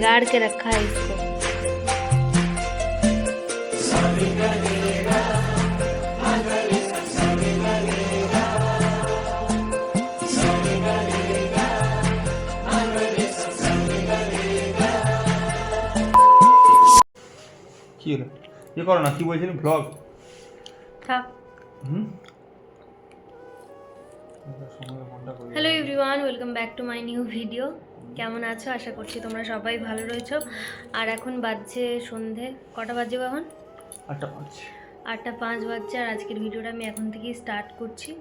बिगाड़ के रखा है इसको কি হলো ইয়ে করো না কি বলছিলি ব্লগ থাক হুম hello everyone welcome back to my new video কেমন আছো? আশা করছি তোমরা সবাই ভালো রয়েছো। আর এখন বাজছে সন্ধে। কটা বাজে এখন আচ্ছা পাঁচ। আটটা পাঁচ বাজছে আর আজকের ভিডিওটা আমি এখন থেকেই স্টার্ট করছি।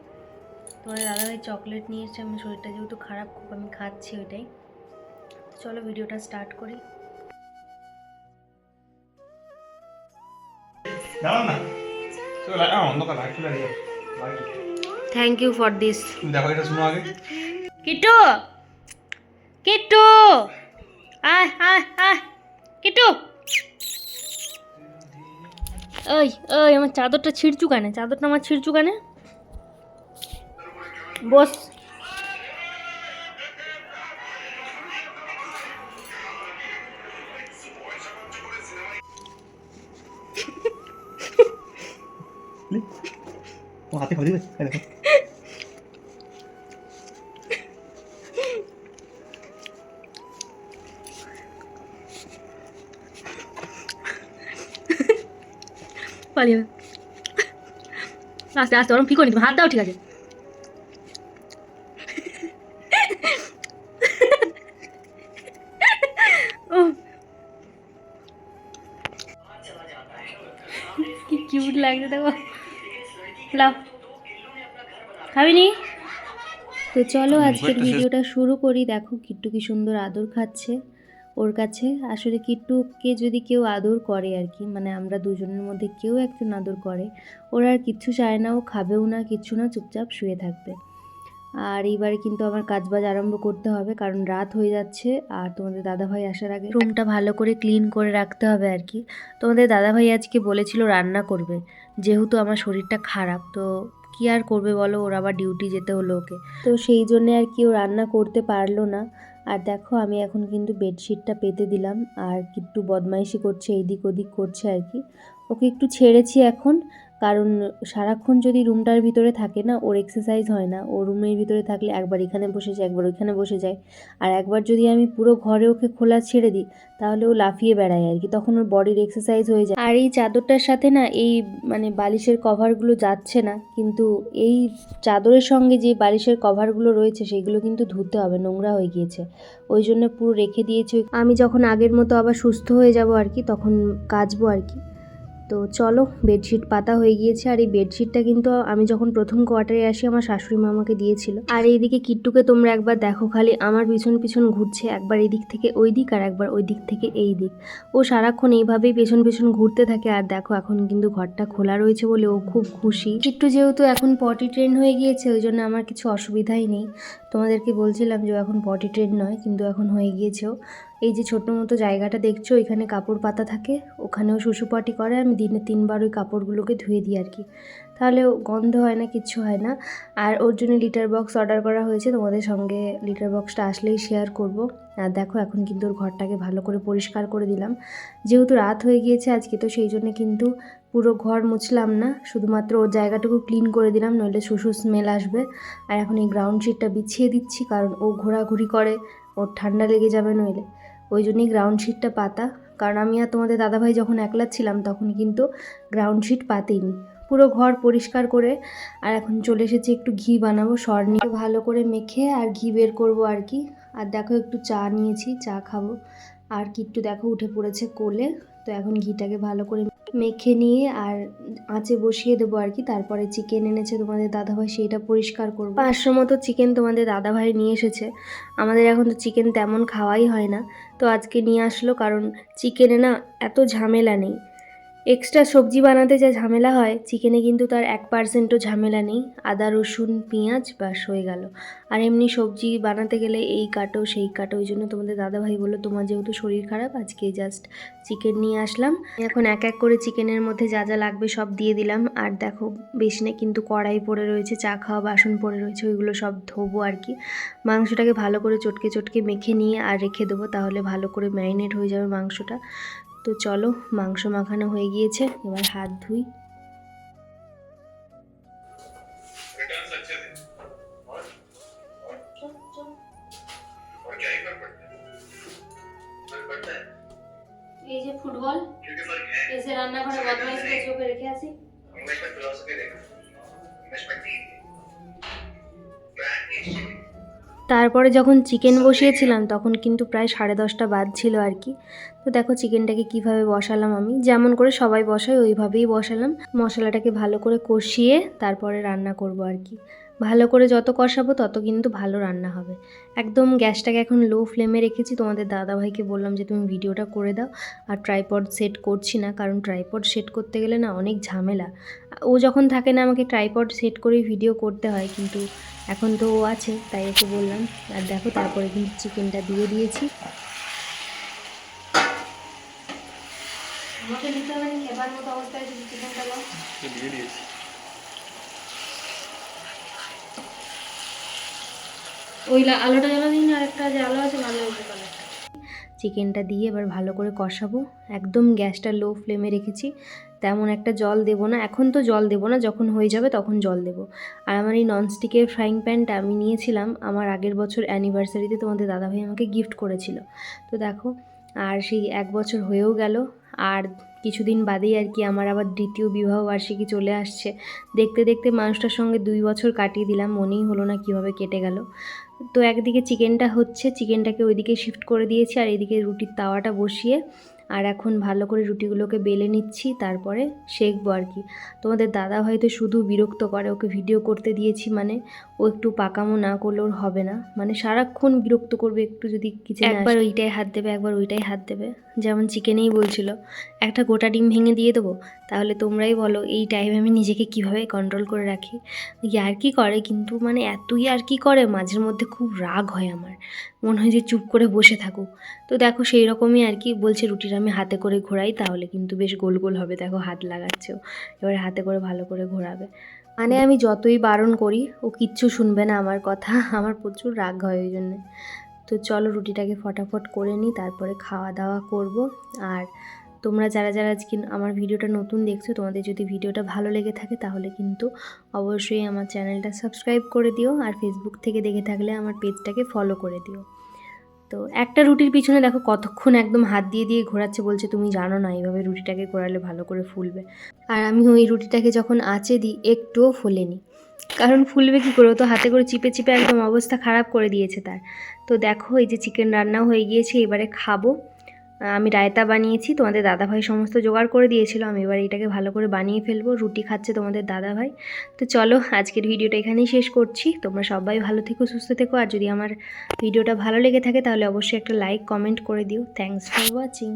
তোমাদের দাদাভাই চকলেট নিয়ে এসছে আমার শরীরটা যেহেতু খারাপ খুব আমি খাচ্ছি ওইটাই। চলো ভিডিওটা স্টার্ট করি। থ্যাংক ইউ ফর দিস দেখো এটা শুনো আগে। কিট্টু! ওই ওই আমার চাদরটা ছিঁড়ছু কেন চাদরটা আমার ছিঁড়ছু কেন বস। হাতে খাবি দেখো। পালিয়ে। আস্তে আস্তে ওরম করি তুমি হাত দাও ঠিক আছে। কি কিউট লাগছে দেখো। লাও। খাবিনি? তো চলো আজকের ভিডিওটা শুরু করি। দেখো কিট্টু কি সুন্দর আদর খাচ্ছে। ওর কাছে। আসলে কিট্টুকে যদি কেউ আদর করে আর কি মানে আমরা দুজনের মধ্যে কেউ একজন আদর করে, ওর আর কিচ্ছু চায় না, ও খাবেও না, কিচ্ছু না, চুপচাপ শুয়ে থাকবে। আর এইবারে কিন্তু আমার কাজবাজ আরম্ভ করতে হবে, কারণ রাত হয়ে যাচ্ছে, আর তোমাদের দাদাভাই আসার আগে রুমটা ভালো করে ক্লিন করে রাখতে হবে আর কি। তোমাদের দাদাভাই আজকে বলেছিল রান্না করবে, যেহেতু আমার শরীরটা খারাপ, তো কি আর করবে বলো, ওর আবার ডিউটি যেতে হলো ওকে। তো সেই জন্যে আর কি ও রান্না করতে পারল না। আর দেখো, আমি এখন কিন্তু বেডশিটটা পেতে দিলাম। আর একটু বদমাইশি করছে এইদিক ওদিক করছে আর কি। ওকে একটু ছেড়েছি এখন। কারণ সারাক্ষণ যদি রুমটার ভিতরে থাকে না, ওর এক্সারসাইজ হয় না। ও রুমের ভিতরে থাকলে একবার এখানে বসে যায়, একবার ওইখানে বসে যায়। আর একবার যদি আমি পুরো ঘরে ওকে খোলা ছেড়ে দিই, তাহলে ও লাফিয়ে বেড়ায় আর কি। তখন ওর বডির এক্সারসাইজ হয়ে যায়। আর এই চাদরটার সাথে না, এই মানে বালিশের কভারগুলো যাচ্ছে না। কিন্তু এই চাদরের সঙ্গে যে বালিশের কভারগুলো রয়েছে, সেগুলো কিন্তু ধুতে হবে, নোংরা হয়ে গিয়েছে। ওই জন্য পুরো রেখে দিয়েছি। আমি যখন আগের মতো আবার সুস্থ হয়ে যাব আর কি, তখন কাচবো আর কি। তো চলো বেডশিট পাতা হয়ে গিয়েছে আর এই বেডশিটটা কিন্তু আমি যখন প্রথম কোয়ার্টারে আসি, আমার শাশুড়ি মা আমাকে দিয়েছিল। আর এইদিকে কিট্টুকে তোমরা একবার দেখো খালি, আমার পিছন পিছন ঘুরছে, একবার এই দিক থেকে ওই দিক আর একবার ওই দিক থেকে এই দিক। ও সারাক্ষণ এইভাবেই পেছন পেছন ঘুরতে থাকে আর দেখো এখন কিন্তু ঘরটা খোলা রয়েছে বলে ও খুব খুশি। কিট্টু যেহেতু এখন পটি ট্রেন হয়ে গিয়েছে, ওই জন্য আমার কিছু অসুবিধাই নেই। তোমাদেরকে বলছিলাম যে এখন পটি ট্রেন নয়, কিন্তু এখন হয়ে গিয়েছেও এই যে ছোট মতো জায়গাটা দেখছ, এখানে কাপড় পাতা থাকে, ওখানেও শুশু পটি করে, আমি দিনে তিনবার ওই কাপড়গুলোকে ধুয়ে দিই আর কি। তাহলে গন্ধ হয় না, কিচ্ছু হয় না। আর ওর জন্য লিটার বক্স অর্ডার করা হয়েছে, তোমাদের সঙ্গে লিটার বক্সটা আসলেই শেয়ার করব। আর দেখো, এখন কিন্তু ওর ঘরটাকে ভালো করে পরিষ্কার করে দিলাম। যেহেতু রাত হয়ে গিয়েছে আজকে, তো সেই জন্য কিন্তু পুরো ঘর মুছলাম না। শুধুমাত্র ওর জায়গাটুকু ক্লিন করে দিলাম, নইলে শুশু স্মেল আসবে। আর এখন এই গ্রাউন্ড শিটটা বিছিয়ে দিচ্ছি, কারণ ও ঘোরাঘুরি করে, ওর ঠান্ডা লেগে যাবে নইলে। ওই জন্যই গ্রাউন্ড শিটটা পাতা। কারণ আমি আর তোমাদের দাদাভাই যখন একলা ছিলাম, তখন কিন্তু গ্রাউন্ড শিট পাতিনি। পুরো ঘর পরিষ্কার করে আর এখন চলে এসেছি একটু ঘি বানাবো, সর নিয়ে ভালো করে মেখে আর ঘি বের করব আর কি। আর দেখো একটু চা নিয়েছি, চা খাব। আর কিট্টু দেখো, উঠে পড়েছে কোলে। তো এখন ঘিটাকে ভালো করে মেখে নিয়ে আর আঁচে বসিয়ে দেবো আর কি। তারপরে চিকেন এনেছে তোমাদের দাদাভাই, সেইটা পরিষ্কার করব। পাঁচশো মতো চিকেন তোমাদের দাদাভাই নিয়ে এসেছে। আমাদের এখন তো চিকেন তেমন খাওয়াই হয় না। তো আজকে নিয়ে আসলো কারণ চিকেনে না এত ঝামেলা নেই। এক্সট্রা সবজি বানাতে যা ঝামেলা হয়, চিকেনে কিন্তু তার এক পার্সেন্টও ঝামেলা নেই। আদা, রসুন, পেঁয়াজ, ব্যাস হয়ে গেল। আর এমনি সবজি বানাতে গেলে এই কাটো, সেই কাটো, ওই জন্য তোমাদের দাদাভাই বলল, তোমার যেহেতু শরীর খারাপ, আজকে জাস্ট চিকেন নিয়ে আসলাম। এখন এক এক করে চিকেনের মধ্যে যা যা লাগবে সব দিয়ে দিলাম। আর দেখো বেসনে কিন্তু কড়াই পড়ে রয়েছে, চা খাওয়া বাসন পড়ে রয়েছে, ওইগুলো সব ধোবো আর কি। মাংসটাকে ভালো করে চটকে চটকে মেখে নিয়ে আর রেখে দেবো, তাহলে ভালো করে ম্যারিনেট হয়ে যাবে মাংসটা। তো চলো মাংস মাখানো হয়ে গিয়েছে এবার হাত ধুই। এই যে ফুটবল এসে রান্নাঘরে বদমাইশ করে রেখে আসি। তারপরে যখন চিকেন বসিয়েছিলাম, তখন কিন্তু প্রায় সাড়ে দশটা বাজছিল আর কি। তো দেখো চিকেনটাকে কীভাবে বসালাম আমি। যেমন করে সবাই বসায়, ওইভাবেই বসালাম। মশলাটাকে ভালো করে কষিয়ে তারপরে রান্না করব আর কি। ভালো করে যত কষাবো তত কিন্তু ভালো রান্না হবে। একদম গ্যাসটাকে এখন লো ফ্লেমে রেখেছি। তোমাদের দাদাভাইকে বললাম যে তুমি ভিডিওটা করে দাও। আর ট্রাইপড সেট করছি না কারণ ট্রাইপড সেট করতে গেলে না অনেক ঝামেলা। ও যখন থাকে না আমাকে ট্রাইপড সেট করেই ভিডিও করতে হয় কিন্তু এখন তো ও আছে তাই ওকে বললাম আর দেখো তারপরে কিন্তু চিকেনটা দিয়ে দিয়েছি। আমাকে নিতে হবে খেবার মতো অবস্থায় যদি চিকেনটা দাও। দিয়ে দিয়েছি। ওই আলোটা জ্বালা একটা যে আলো আছে ভালো চিকেনটা দিয়ে এবার ভালো করে কষাবো। একদম গ্যাসটা লো ফ্লেমে রেখেছি। তেমন একটা জল দেবো না। এখন তো জল দেবো না, যখন হয়ে যাবে তখন জল দেবো। আর আমার এই ননস্টিকের ফ্রাইং প্যানটা আমি নিয়েছিলাম। আমার আগের বছর অ্যানিভার্সারিতে তোমাদের দাদাভাই আমাকে গিফট করেছিল। তো দেখো, আর সেই এক বছর হয়েও গেল। আর কিছুদিন বাদেই আর কি আমার আবার দ্বিতীয় বিবাহ বার্ষিকী চলে আসছে। দেখতে দেখতে মানুষটার সঙ্গে দুই বছর কাটিয়ে দিলাম। মনেই হলো না কীভাবে কেটে গেল। তো একদিকে চিকেনটা হচ্ছে চিকেনটাকে ওইদিকে শিফট করে দিয়েছি আর এদিকে রুটির তাওয়াটা বসিয়ে আর এখন ভালো করে রুটিগুলোকে বেলে নিচ্ছি তারপরে শেখবো আর কি। তোমাদের দাদা হয়তো শুধু বিরক্ত করে ওকে ভিডিও করতে দিয়েছি মানে ও একটু পাকামো না করলে ওর হবে না। মানে সারাক্ষণ বিরক্ত করবে একটু যদি কিছু একবার ওইটাই হাত দেবে একবার ওইটাই হাত দেবে। যেমন চিকেনেই বলছিল একটা গোটা ডিম ভেঙে দিয়ে দেবো? তাহলে তোমরাই বলো এই টাইমে আমি নিজেকে কীভাবে কন্ট্রোল করে রাখি? আর কি করে কিন্তু মানে এতই আর কি করে মাঝের মধ্যে খুব রাগ হয় আমার। মনে হয় যে চুপ করে বসে থাকুক। তো দেখো সেই রকমই আর কি বলছে রুটিটা আমি হাতে করে ঘোরাই, তাহলে কিন্তু বেশ গোল গোল হবে। দেখো হাত লাগাচ্ছেও। এবার হাতে করে ভালো করে ঘোরাবে। মানে আমি যতই বারণ করি, ও কিচ্ছু শুনবে না আমার কথা। আমার প্রচুর রাগ হয় ওই জন্যে। তো চলো রুটিটাকে ফটাফট করে নিই, তারপরে খাওয়া দাওয়া করব। আর তোমরা যারা যারা আজকে আমার ভিডিওটা নতুন দেখছ, তোমাদের যদি ভিডিওটা ভালো লেগে থাকে তাহলে কিন্তু অবশ্যই আমার চ্যানেলটা সাবস্ক্রাইব করে দিও আর ফেসবুক থেকে দেখে থাকলে আমার পেজটাকে ফলো করে দিও। তো একটা রুটির পিছনে দেখো কতক্ষণ একদম হাত দিয়ে দিয়ে ঘোরাচ্ছে বলছে, তুমি জানো না এইভাবে রুটিটাকে ঘোরালে ভালো করে ফুলবে। আর আমি ওই রুটিটাকে যখন আঁচে দিই, একটুও ফোলেনি। কারণ ফুলবে কী করে? তো হাতে করে চিপে চিপে একদম অবস্থা খারাপ করে দিয়েছে তার। তো দেখো এই যে চিকেন রান্নাও হয়ে গিয়েছে, এবারে খাব। আমি রায়তা বানিয়েছি, তোমাদের দাদাভাই সমস্ত জোগাড় করে দিয়েছিল, আমি এবার এটাকে ভালো করে বানিয়ে ফেলব, রুটি খাচ্ছে তোমাদের দাদাভাই। তো চলো, আজকের ভিডিওটা এখানেই শেষ করছি, তোমরা সবাই ভালো থেকো, সুস্থ থেকো, আর যদি আমার ভিডিওটা ভালো লেগে থাকে তাহলে অবশ্যই একটা লাইক কমেন্ট করে দিও। Thanks for watching